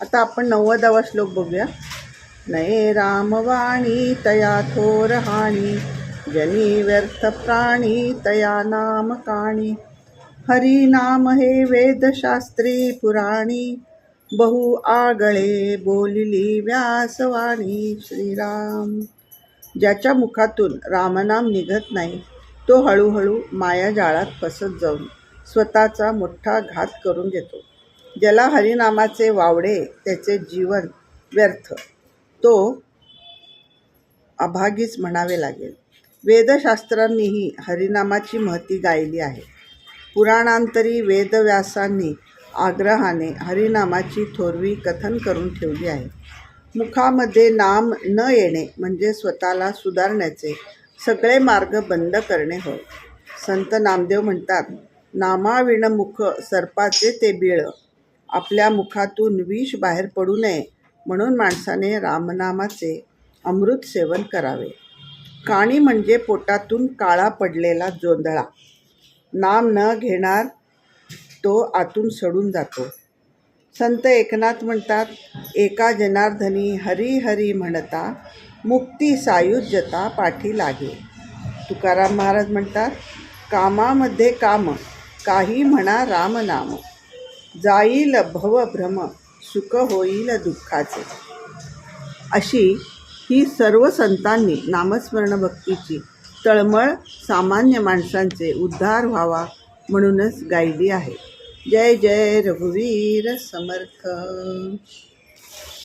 आता आपण नव्वदावा श्लोक बघूया. नये रामवाणी तया थोरहाणी जनी व्यर्थ प्राणी तया नाम काणी. हरी नाम हे वेदशास्त्री पुराणी. बहु आगळे बोलिली व्यासवाणी श्रीराम. ज्याच्या मुखातून रामनाम निघत नाही तो हळूहळू मायाजाळात फसत जाऊन स्वतःचा मोठा घात करून घेतो. ज्याला हरिनामाचे वावडे त्याचे जीवन व्यर्थ तो अभागीच म्हणावे लागेल. वेदशास्त्रांनीही हरिनामाची महती गायली आहे. पुराणांतरी वेदव्यासांनी आग्रहाने हरिनामाची थोरवी कथन करून ठेवली आहे. मुखामध्ये नाम न येणे म्हणजे स्वतःला सुधारण्याचे सगळे मार्ग बंद करणे होय. संत नामदेव म्हणतात नामाविण मुख सर्पाचे ते बिळ आपल्या मुखातून विष बाहेर पडू नये म्हणून माणसाने रामनामाचे अमृत सेवन करावे. काणी म्हणजे पोटातून काळा पडलेला जोंधळा. नाम न घेणार तो आतून सडून जातो. संत एकनाथ म्हणतात एका जनार्दनी हरी हरी म्हणता मुक्ती सायुज्यता पाठी लागे. तुकाराम महाराज म्हणतात कामामध्ये काम काही म्हणा रामनाम. जाईल भवभ्रम सुख होईल दुःखाचे. अशी ही सर्व संतांनी नामस्मरण भक्तीची तळमळ सामान्य माणसांचे उद्धार व्हावा म्हणूनच गायली आहे. जय जय रघुवीर समर्थ.